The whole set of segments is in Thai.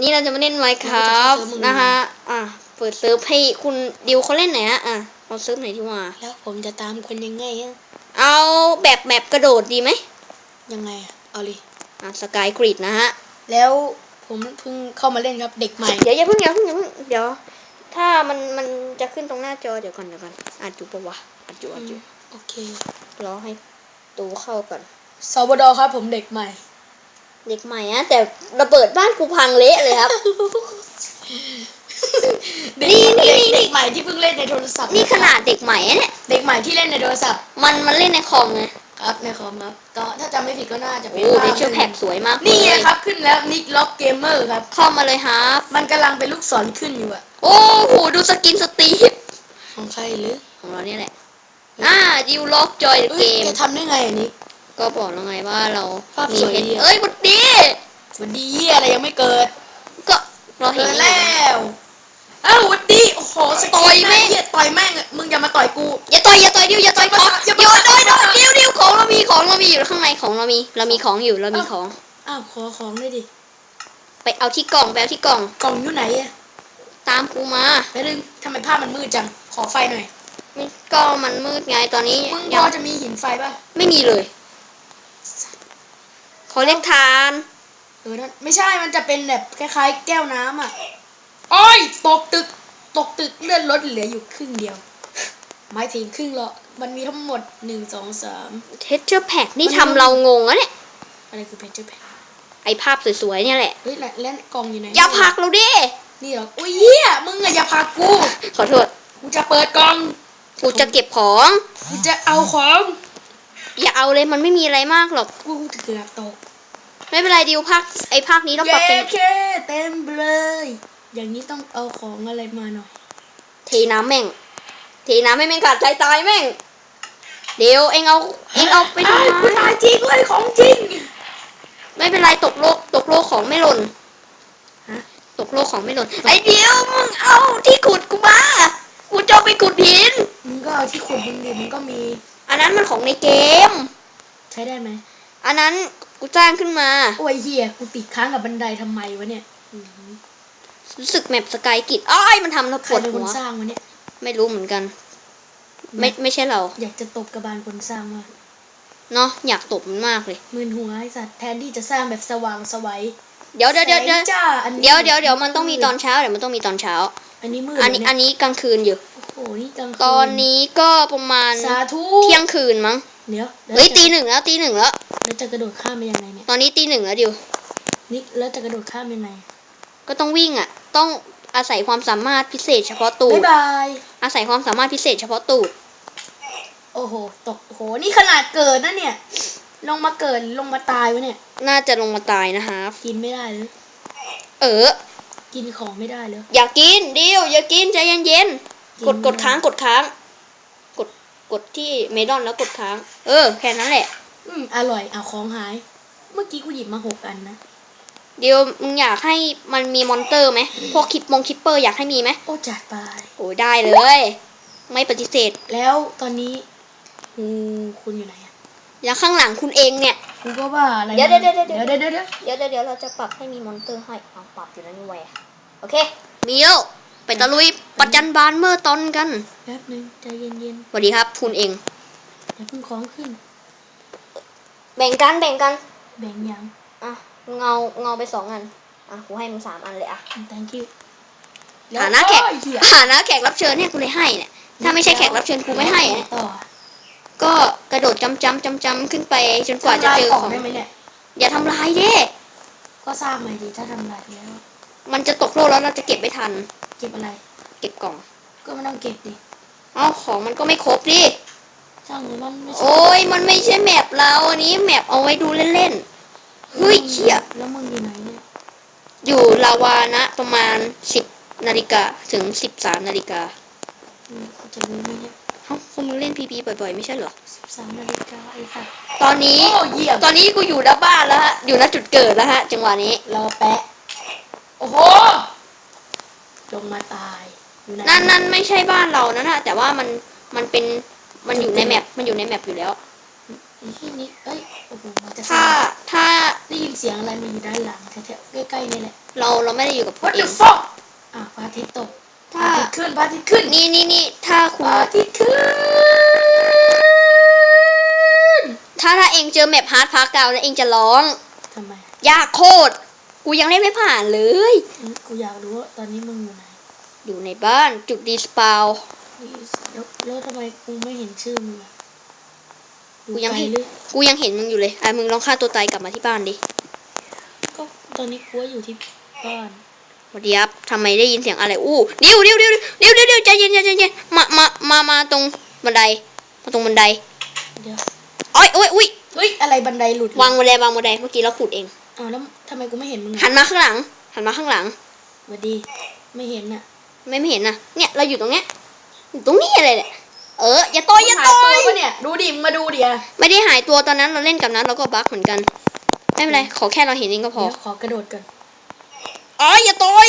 นี่เราจะมาเล่นไมค์ครับเราจะเข้าเซิร์ฟมึงนะฮะ อะ เปิดเซิร์ฟให้คุณดิวเขาเล่นหน่อยฮะ อะเอาเซิร์ฟไหนที่ว่า แล้วผมจะตามคนยังไงอะเอาแบบแมปกระโดดดีไหม ยังไงอะเอาเลยอะสกายกรีดนะฮะ แล้วผมเพิ่งเข้ามาเล่นครับเด็กใหม่ เดี๋ยวอย่าเพิ่งอย่าเพิ่งอย่าเพิ่งเดี๋ยว ถ้ามันมันจะขึ้นตรงหน้าจอเดี๋ยวก่อนเดี๋ยวก่อนอัดอยู่ปะวะอัดอยู่อัดอยู่ โอเค รอให้ตูเข้าก่อนสบดครับผมเด็กใหม่ เด็กใหม่อะแต่ระเบิดบ้านกูพังเละเลยครับนี่นี่นี่เด็กใหม่ที่เพิ่งเล่นในโทรศัพท์นี่ขนาดเด็กใหม่อะเนี่ยเด็กใหม่ที่เล่นในโทรศัพท์มันมันเล่นในคอมไงครับในคอมครับก็ถ้าจำไม่ผิดก็น่าจะเป็นโอ้ภาพเดชแพ็กสวยมากนี่เลไงยครับขึ้นแล้วนิกล็อกเกมเมอร์ครับ เข้ามาเลยครับมันกำลังเป็นลูกศรขึ้นอยู่อะโอ้โหดูสกินสตีฟของใครหรือของเราเนี่ยแหละอ่าดิวล็อกจอยเอ้เกยมแกทำได้ไงอันนี้ ก็บอกแล้วไงว่าเราภาพมีสวยเห็นดีอะ เอ้ยบุดดีสวัสดีอะไรยังไม่เกิด ก็เราเห็เกินดแล้วอ้าวสวัสดีโอ้โหสต่อยแม่ง เหี้ยต่อยแม่งมึงอย่ามาต่อยกู อย่าต่อยอย่าต่อยดิวอย่าต่อยของอย่าดิวมาต่อยอย่าต่มาอยดิวดิวของเรามีของเรามีอยู่ข้างในของเรามีเรามีของอยู่เรามีของ อ้าวขอของเลยดิไปเอาที่กล่องไปเอาที่กล่องกล่องอยู่ไหนอะตามกูมาไปดึงทำไมภาพมันมืดจังขอไฟหน่อยนี่ก็มันมืดไงตอนนี้มึงพยังอจะมีหินไฟป่ะไม่มีเลย เขาเรียกทานเออนั่นไม่ใช่มันจะเป็นแบบคล้ายๆ แก้วน้ำอะโอ้ยตกตึก ตกตึกเลื่อนรถเหลืออยู่ครึ่งเดียวหมายถึงครึ่งเหรอมันมีทั้งหมดหนึ่งสองสามเทสเจอร์แพ็กนี่ทำเรางงอะเนี่ยอะไรคือเพนเจอร์แพไอภาพสวยๆเนี่ยแหละเฮ้ยแล้วแล้วกล่องอยู่ไหนอย่าผลักเราดินี่เหรออุ้ยเหี้ยมึงอะอย่าผลักกู ขอโทษกูจะเปิดกล่องกูจะเก็บของกูจะเอาของ อย่าเอาเลยมันไม่มีอะไรมากหรอกกูจะเกือบตก ไม่เป็นไรดิวภาคไอภาคนี้ต้องปรับเป็นเคเต็มเลย อย่างนี้ต้องเอาของอะไรมาหน่อยเทน้ำแม่งเทน้ำให้แม่งขาดใจตายแม่ง เดี๋ยวเองเอาเองเอาไปทำอ้าวกูไมตายจริงเลยของจริง ไม่เป็นไรตกโลกตกโลกของไม่หล่นฮะตกโลกของไม่หล่นไอเดียวมึงเอาที่ขุดกูมากูจะเอาไปขุดหินมึงก็เอาที่ขุดดินดิมันก็มี อันนั้นมันของในเกม ใช้ได้ไหมอันนั้นกูจ้างขึ้นมา โอ้ยเฮียกูติดค้างกับบันไดทำไมวะเนี่ยอื้อหือรู้สึกแมปสกายกิจอ้ายมันทำเราปใครวดเป็นคหันว สร้างวะเนี่ย ไม่รู้เหมือนกัน ไม่ไม่ใช่เราอยากจะตบกระบาลคนสร้างมากเนาะอยากตบมันมากเลย มืนหัวไอ้สัตว์แทนที่จะสร้างแบบสว่างไสวัยเดี๋ยวเดี๋ยวเดี๋ยวเดี๋ยวแสงจ้าอันนี้เดี๋ยวเดี๋ยวเดี๋ยวมันต้องมีตอนเช้าเดี๋ยวมันต้องมีตอนเช้า อันนี้มืดอันนี้เหรอันเยนี้กลางคืนอยู่ โอ้โหนี่กลางคืตอนนี้ก็ประมาณสาธุเที่ยงคืนมั้งเดี๋ยวแล้วเฮ้ยจะตีหนึ่งแล้วตีหนึ่งแล้วแล้วจะกระโดดข้ามไปยังไงเนี่ยตอนนี้ตีหนึ่งแล้วดิวนี่แล้วจะกระโดดข้ามยังไงก็ต้องวิ่งอะ ต้องอาศัยความสามารถพิเศษเฉพาะตูบ๊าดยบายอาศัยความสามารถพิเศษเฉพาะตูดโอ้โหตกโอ้โหนี่ขนาดเกิดนะเนี่ย ลงมาเกิดลงมาตายวะเนี่ย น่าจะลงมาตายนะครับกินไม่ได้เลยเออ กินของไม่ได้เลยอย่ากินดิวอย่ากินใจเย็นๆ กดกินกดค้างกดค้าง กดกดที่เมดอนแล้วกดค้าง เออ แค่นั้นแหละ อืมอร่อยเอาของหาย เมื่อกี้กูหยิบมาหกอันนะ เดี๋ยวมึงอยากให้มันมีมอนเตอร์ไหมพวกคิปมงคิปเปอร์อยากให้มีไหมโอ้จัดไป โอ้ยได้เลย ไม่ปฏิเสธ แล้วตอนนี้กูคุณอยู่ไหนอะแล้วข้างหลังคุณเองเนี่ย กูก็ว่าอะไรเดี๋ยวเดี๋ยวเดี๋ยวเดี๋ยว เดี๋ยวเดี๋ยวเดี๋ยวเดี๋ยวเดี๋ยวเดี๋ยวเราจะปรับให้มีมอนเตอร์ให้เอาปรับอยู่แล้วนี่แหวโอเค มีแล้ว ไปตะลุยปัจจันบานเมื่อตอนกันแป๊บนึงใจเย็นเย็นสวัสดีครับคุณเองๆอย่าเพิ่งของขึ้น แบ่งกันแบ่งกัน แบ่งยังอะเงาเงาไปสองอันอะกูให้มึงสามอันเลยอะ thank you ฐานะแขกโอ้ยเหี้ยฐานะแขกรับเชิญเนี่ยกูเลยให้เนี่ยถ้าไม่ใช่แขกรับเชิญกูไม่ให้อะต่อก็กระโดดจำจำจำจำขึ้นไปจนกว่าจะเจอทำลยของได้ไหมเนี่ยอย่าทำลายเด้ก็สร้างใหม่ดีถ้าทำลายแล้ว มันจะตกโลกแล้วเราจะเก็บไม่ทัน เก็บอะไร เก็บกล่อง ก็ไม่ต้องเก็บดิเอ้าของมันก็ไม่ครบดิช่างเลยมันไม่ใช่โอ้ยมันไม่ใช่แมปเราอันนี้แมปเอาไว้ดูเล่นๆเฮ้ยเชี่ยแล้วมึงอยู่ไหนเนี่ยอยู่ลาวานะ ประมาณสิบนาฬิกาถึงสิบสามนาฬิกาอืมกูจะรู้ไหมเนี่ยเอ้าคุณมึงเล่นพีพีบ่อยๆ ไม่ใช่เหรอ สิบสามนาฬิกาไอ้สัตว์ ตอนนี้ โอ้เยี่ยม ตอนนี้กูอยู่หน้าบ้านแล้วฮะ อยู่ณจุดเกิดแล้วฮะ จังหวะนี้ รอแปะ โอ้โห ลงมาตายอยู่ไหนนั่นนั่นไม่ใช่บ้านเรานะนะแต่ว่ามันมันเป็นมันอยู่ในแมปมันอยู่ในแมปอยู่แล้วไอ้ที่นี่เอ้ยโอ้โหมันจะถ้าถ้าได้ยินเสียงอะไรมันอยู่ด้านหลังแถวๆใกล้ๆนี่แหละเราเราไม่ได้อยู่กับพว What กเอ the ง fuck อะพระอาทิตย์ตกพระถ้า อาทิตย์ขึ้นพระอาทิตย์ขึ้นนี่นี่นี่ถ้าคุพณระอาทิตย์ขึ้นถ้าถ้าเองเจอแมปฮาร์ดพาร์กดาวแล้วเองจะร้องทำไมยากโคตร กูยังเล่นไม่ผ่านเลยอืมกูอยากรู้ว่าตอนนี้มึงอยู่ไหนอยู่ในบ้านจุดดีสปาวนี่แล้วแล้วทำไมกูไม่เห็นชื่อมึงอะอกูยังไกลเห็นหรือกูยังเห็นมึงอยู่เลยอะมึงลองฆ่าตัวตายกลับมาที่บ้านดิก็ตอนนี้กูว่าอยู่ที่บ้านสวัสดีครับทำไมได้ยินเสียงอะไรอู้เดี๋ยวเดี๋ยวเดี๋ยวเดี๋ยวเดี๋ยวเดี๋ยวใจเย็นใจเย็นใจเย็นมามามามาตรงบันไดมาตรงบันไดเดี๋ยวอ้อยโอ้ยอุ้ยเฮ้ยอะไรบันไดหลุดวางบันไดวางบันไดเมื่อกี้เราขุดเอง อ้าวแล้วทำไมกูไม่เห็นมึงหัอะนมาข้างหลัง หันมาข้างหลังสวัสดี ไม่เห็นอะไม่ไม่เห็นนะเนี่ยเราอยู่ตรงเนี้ยอยู่ตรงนี้อะไรเนี่ยเอออย่าต่อยอย่าต่อหายตัวปะเนี่ย ดูดิมึงมาดูดิอะไม่ได้หายตัวตอนนั้นเราเล่นกับนั้นเราก็บั๊กเหมือนกันไม่เป็นไรขอแค่เราเห็นเองก็พอเดี๋ยวขอกระโดดก่อนอ๋ออย่าต่อย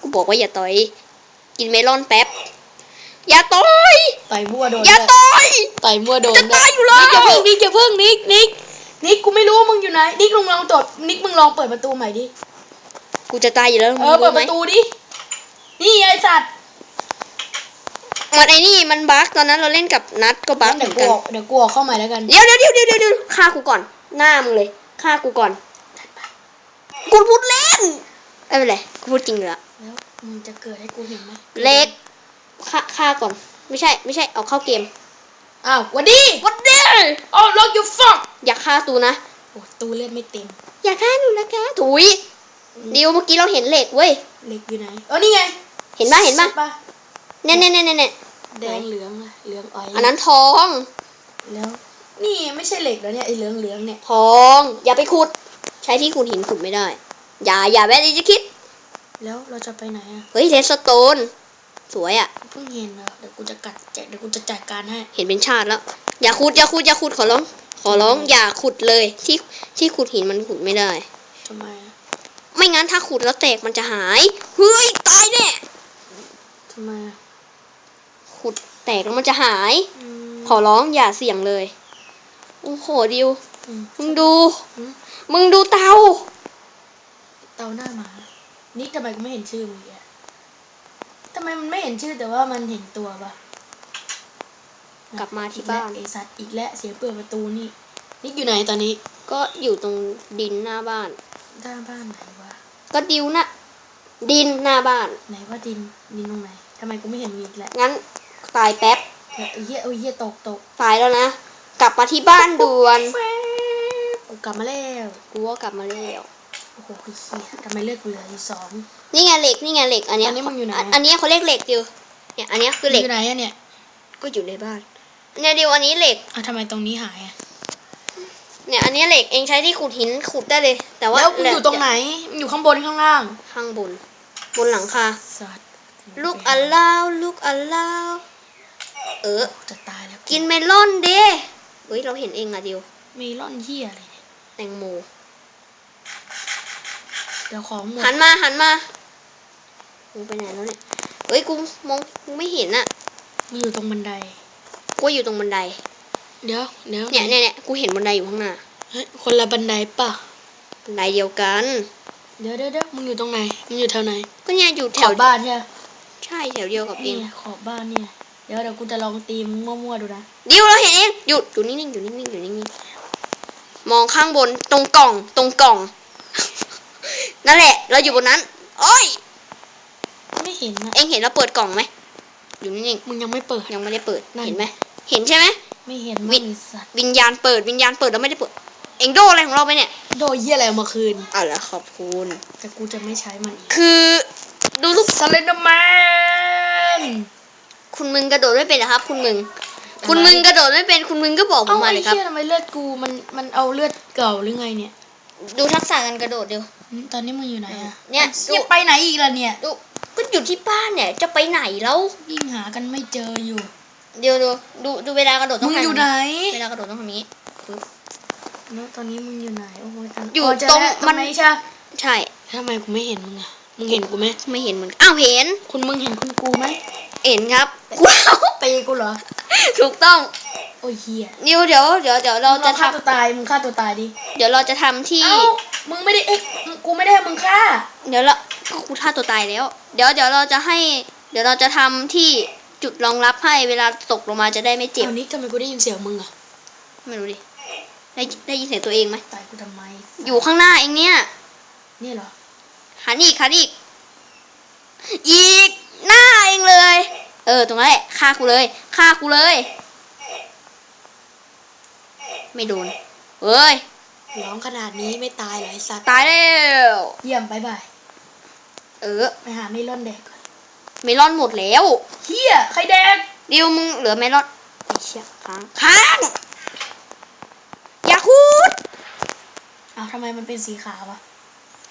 กูบอกว่าอย่าต่อยกินเมลอนแป๊บอย่าต่อยต่อยมั่วโดนอย่าด้วยต่อยต่อยมั่วโดนจะด้วตายอยู่แล้วนิกอย่าเพิ่งนิกอย่าเพิ่งนิกนิก นิกกูไม่รู้ว่ามึงอยู่ไหนนิกลองลองตดนิกมึงลองเปิดประตูใหม่ดิกูจะตายอยู่แล้วเอมึงอเปิรู้ดไหปมระตูดินี่ไอสัตว์มันไอ้นี่มันบั๊กตอนนั้นเราเล่นกับนัดก็บั๊กเหเดี๋มืยวอนกันกูออกเดี๋ยวกูออกเข้าใหม่แล้วกันเดี๋ยวเดี๋ยวเดี๋ยวเดี๋ยวเดี๋ยวเดี๋ยวฆ่ากูก่อน หน้ามึงเลยฆ่ากูก่อน กูพูดเล่นไม่เป็นไรกูพูดจริงเลยอะแล้วมึงจะเกิดให้กูเห็นไหมเล็กฆ่าฆ่าก่อน ไม่ใช่ ไม่ใช่เอาเข้าเกม อ้าวหวันดีวันเดย์โอ้ล็อกยูฟักอย่าฆ่าตูนะโอ้ตูเลือดไม่เต็ม อย่าฆ่าหนูนะคะถุยดิวเมื่อกี้เราเห็นเหล็กเว้ยเหล็กอยู่ไหนเออนี่ไง เห็นปะเห็นปะใช่ปะเนี่ยเนี่ยเนี่ยเนี่ยแดงเหลืองอะเหลืองอ้อยอันนั้นทองแล้วนี่ไม่ใช่เหล็กแล้วเนี่ยไอเหลืองเหลืองเนี่ยทอง อย่าไปขุด ใช้ที่ขุดหินขุดไม่ได้ อย่าอย่าแวะดิจะคิด แล้วเราจะไปไหนอะเฮ้ยเรสโตน สวยอะเพิ่งเห็นอะเดี๋ยวกูจะกัดแจกเดี๋ยวกูจะจัดการให้เห็นเป็นชาติแล้ว อย่าขุดอย่าขุดอย่าขุดขอร้อง ขอร้องอย่าขุดเลยที่ที่ขุดหินมันขุดไม่ได้ทำไมอะไม่งั้นถ้าขุดแล้วแตกมันจะหายเฮ้ยตายแน่ทำไมอะขุดแตกแล้วมันจะหายอืมขอร้องอย่าเสี่ยงเลยโอ้โหดิวอืมมึงดู อืมมึงดูเตา เตาหน้าหมา นี่ทำไมกูไม่เห็นชื่อมึงอะทำไมมันไม่เห็นชื่อแต่ว่ามันเห็นตัวปะกลับมาที่บ้านอีกแล้วไอสัตว์อีกแล้วเสียงเปิดประตูนี่นิกอยู่ไหนตอนนี้ ก็อยู่ตรงดินหน้าบ้านด้านบ้านไหนวะก็ดิวนะดินหน้าบ้าน ไหนว่าดินดินตรงไหนทำไมกูไม่เห็นมีอีกแล้วงั้นตายแป๊บเออไอ้เหี้ยเอ้ยเหี้ยตกตกตายแล้วนะกลับมาที่บ้านด่วนแฟบกูกลับมาแล้วกูว่ากลับมาแล้วโอ้โหคือเหี้ยทำไมเลือดกูเหลืออยู่สองนี่ไงเหล็กนี่ไงเหล็กอันเนี้ยอันนี้มึงอยู่ไหนอันเนี้ยเขาเรียกเหล็กดิวเนี่ยอันเนี้ยคือเหล็กอยู่ไหนอะเนี่ยก็อยู่ในบ้านเนี่ยดิวอันนี้เหล็กอะทำไมตรงนี้หายอะเนี่ยอันเนี้ยเหล็กเองใช้ที่ขุดหินขุดได้เลย แต่ว่าแล้วมึงอยู่ตรงไหนมึงอยู่ข้างบนข้างล่าง ข้างบน บนหลังคาสัตว์ลูกอัลลาวลูกอัลลาวเออจะตายแล้วกินเมลอนเด้เฮ้ยเราเห็นเองอะดิวเมลอนเหี้ยอะไรเนี่ยแตงโม เดี๋ยวของหมดหันมาหันมามึงไปไหนแล้วเนี่ยเฮ้ยกูมองกูไม่เห็นอะมึงอยู่ตรงบันไดกูอยู่ตรงบันได เดี๋ยวเดี๋ยวเนี่ยเนี่ยเนี่ยกูเห็นบันไดอยู่ข้างหน้าเฮ้ยคนละบันไดป่ะบันไดเดียวกัน เดี๋ยวเดี๋ยวเดี๋ยวมึงอยู่ตรงไหนมึงอยู่แถวไหน ก็เนี่ยอยู่แถแถววบ้านใช่ไหมใช่แถวเดียวกับเองนี่ขอบบ้านเนี่ย เดี๋ยวเดี๋ยวกูจะลองตีมงมั่วๆดูนะดิวเราเห็นเองหยุดอยู่นิ่งๆอยู่นิ่งๆอยู่นิ่งๆมองข้างบนตรงกล่องตรงกล่อง นั่นแหละ เราอยู่บนนั้น โอ้ย ไม่เห็นนะเอ็งเห็นเราเปิดกล่องไหมอยู่นิ่งมึงยังไม่เปิด ๆยังไม่ได้เปิดนั่นเห็นไหม เห็นใช่ไหม ไม่เห็นวิมั่งไอ้สัตว์วิญญาณเปิด วิญญาณเปิดแล้วไม่ได้เปิด เอ็งโดอะไรของเราไปเนี่ย โดยเหี้ยอะไรเอามาคืน เอาละขอบคุณ แต่กูจะไม่ใช้มันอีกคือดูลูกสเลนเดอร์แมน คุณมึงกระโดดไม่เป็นเหรอครับ คุณมึง คุณมึงกระโดดไม่เป็น คุณมึงก็บอกผเอ้ามมาไอ้เลยครับเหี้ยทำไมเลือดกูมันมันเอาเลือดเก่าหรือไงเนี่ย ดูทักษะการกระโดดเดียวอืม ตอนนี้มึงอยู่ไหนอะเนี่ยเหี้ยไปไหนอีกล่ะเนี่ย ดูก็อยู่ที่บ้านเนี่ย จะไปไหนแล้ว ยิ่งหากันไม่เจออยู่ เดี๋ยวดูดูดูเวลากระโดดต้มึองงทำอยู่ไหนเวลากระโดดต้องทำนี้ปึ๊บแล้วตอนนี้มึงอยู่ไหน โอ้โหตอนอยู่เจตรงแล้วมันไหนใช่ปะใช่ทำไมกูไม่เห็นมึงอะมึงเห็นกูไหมไม่เห็นเหมือนอ้าวเห็นคุณมึงเห็นคุณกูไหมเห็นครับว้าวตีกูเหรอ ถูกต้องโอ้ยเฮียดิวเดี๋ยวเดี๋ยวเดี๋ยวเรามึงลจะองฆ่าทำตัวตาย มึงฆ่าตัวตายดิเดี๋ยวเราจะทำที่ เอ้า มึงไม่ได้เอ๊ะกูไม่ได้ให้มึงฆ่า เดี๋ยวเราก็กูฆ่าตัวตายแล้ว เดี๋ยวเดี๋ยวเราจะให้ เดี๋ยวเราจะทำที่จุดรองรับให้เวลาตกลงมาจะได้ไม่เจ็บเอานี้ทำไมกูได้ยินเสียงมึงอะไม่รู้ดิ ได้ได้ยินเสียงตัวเองไหม ตายกูทำไม อยู่ข้างหน้าเองเนี่ย นี่เหรอ หันอีกหันอีก อีกหน้าเองเลย เออ ตรงนั้นแหละฆ่ากูเลยฆ่ากูเลย ไม่โดนเอ้ย ร้องขนาดนี้ไม่ตายเหรอไอ้สัตว์ตายแล้ว เยี่ยมบายบายเออ ไปหาเมลอนแดกก่อนเมลอนหมดแล้ว เฮียใครแดกดิวมึงเหลือเมลอนไอ้เชี่ยค้างค้างอย่าคูดอ้าวทำไมมันเป็นสีขาวอะ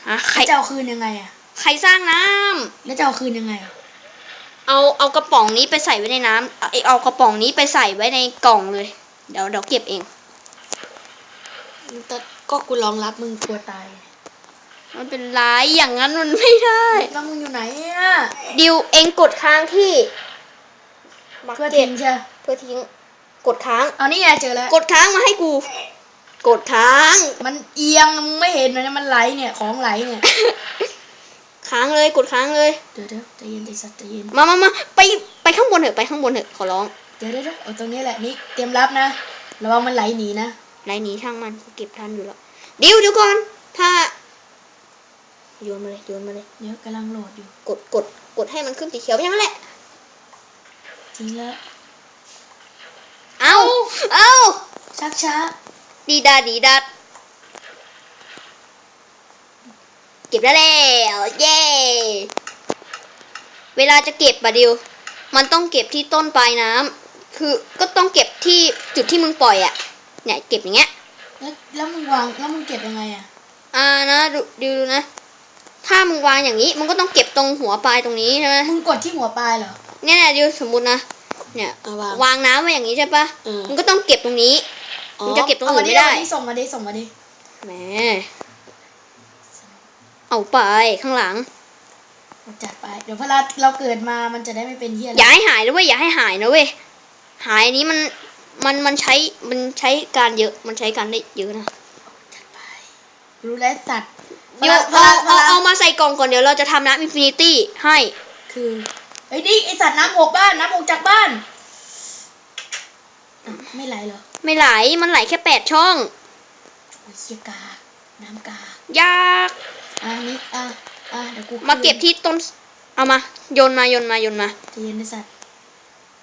ฮะใครจะเอาคืนยังไงอะใครสร้างน้ำแล้วจะเอาคืนยังไงอะเอาเอากระป๋องนี้ไปใส่ไว้ในน้ำเอาเอากระป๋องนี้ไปใส่ไว้ในกล่องเลย เดี๋ยวเดี๋ยวเก็บเอง แต่ก็กูรองรับมึงกลัวตาย มันเป็นไรอย่างนั้นมันไม่ได้ แล้วมึงอยู่ไหนอะดิวเองกดค้างที่เพื่อทิ้งใช่เพื่อทิ้ง กดค้าง เอานี่ไงเจอแล้ว กดค้างมาให้กู กดค้าง มันเอียงมึงไม่เห็นนะมันไหลเนี่ยของไหลเนี่ย ค้างเลยกดค้างเลย เดี๋ยวเดี๋ยวใจเย็นใจสัตว์ใจเย็น มามามาไปไปข้างบนเถอะไปข้างบนเถอะขอร้อง เดี๋ยวเดี๋ยวเดี๋ยวเอาตรงนี้แหละนิกเตรียมรับนะ ระวังมันไหลหนีนะ ไรหนี้ช่างมันกูเก็บทันอยู่แล้วดิวเดี๋ยวก่อน ถ้าโยนมาเลยโยนมาเลยเดี๋ยวกำลังโหลดอยู่ กดกดกดให้มันขึ้นสีเขียวอย่างนั้นแหละทิ้งแล้วเอาเอาชักช้าดีดาดีดัดเก็บได้แล้วเย้เวลาจะเก็บอะดิว มันต้องเก็บที่ต้นปลายน้ำคือก็ต้องเก็บที่จุดที่มึงปล่อยอะ เนี่ยเก็บอย่างเงี้ย แล้วแล้วมึงวางแล้วมึงเก็บยังไงอะอ่านะดูดูดูนะ ถ้ามึงวางอย่างนี้มึงก็ต้องเก็บตรงหัวปลายตรงนี้ใช่ไหมมึงกดที่หัวปลายเหรอเนี่ยเนี่ยดิวสมมุตินะเนี่ยเอาวาง วางน้ำไว้อย่างนี้ใช่ปะเออมึงก็ต้องเก็บตรงนี้มึงจะเก็บตรงอื่นไม่ได้เอาาดิส่งมาดิส่งมาดิแหมเอาไปข้างหลัง จัดไป เดี๋ยวเวลาเราเกิดมามันจะได้ไม่เป็นเฮียอย่าให้หายนะเว้ยอย่าให้หายนะเว้ยหายนี้มัน มันมันใช้มันใช้การเยอะมันใช้การได้เยอะนะรู้แล้วสัตว์เดี๋ยวเวเอาลาเวเอาลาเอามาใส่กล่องก่อนเดี๋ยวเราจะทำน้ำอินฟินิตี้ให้คือไอ้ยนี่ไอสัตว์น้ำหกบ้านน้ำหกจากบ้านอะไม่ไหลเหรอ ไม่ไหลมันไหลแค่แปดช่องโอ้ยเฮียกา น้ำกายากอะนี่อะอะเดี๋ยวกูมาเก็บที่ต้นเอามาโยนมาโยนมาโยนมาใจเย็นนะสัตว์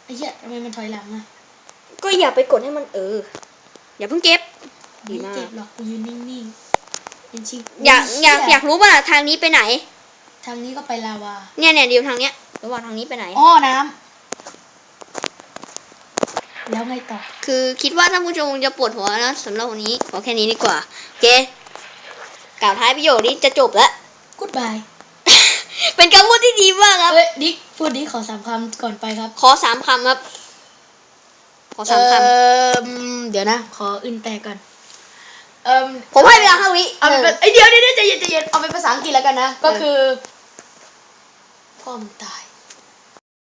ไอ้เหี้ยทำไมมันถอยหลังอะ ก็อย่าไปกดให้มันเออ อย่าเพิ่งเก็บดีไม่มากเก็บหรอกกูยืนนิ่งๆเป็นชิงอยากอยากอยากรู้ว่าทางนี้ไปไหน ทางนี้ก็ไปลาวา เนี่ยเนี่ยเดียวทางเนี้ยระหว่างทางนี้ไปไหนอ้อน้ำแล้วไงต่อ คือคิดว่าท่านผู้ชมคงจะปวดหัวนะสำหรับวันนี้ขอแค่นี้ดีกว่าโอเคกล่าวท้ายประโยคนี้จะจบแล้วกูดบายเป็นคำพูดที่ดีมากครับเอ้ยดิ๊กพูดดิขอสามคำก่อนไปครับ ขอสามคำครับ ขอสามคเอ่อเดี๋ยวนะ ขออื่นแตกก่อนเอ่อำผมให้เวลาห้าวิเอาเป็นหนึ่งเอ้ยเดี๋ยวเดี๋ยวเดี๋ยวใจเย็นใจเย็นเอาเป็นภาษาอังกฤษแล้วกันนะ ก็คือ พ่อมึงตาย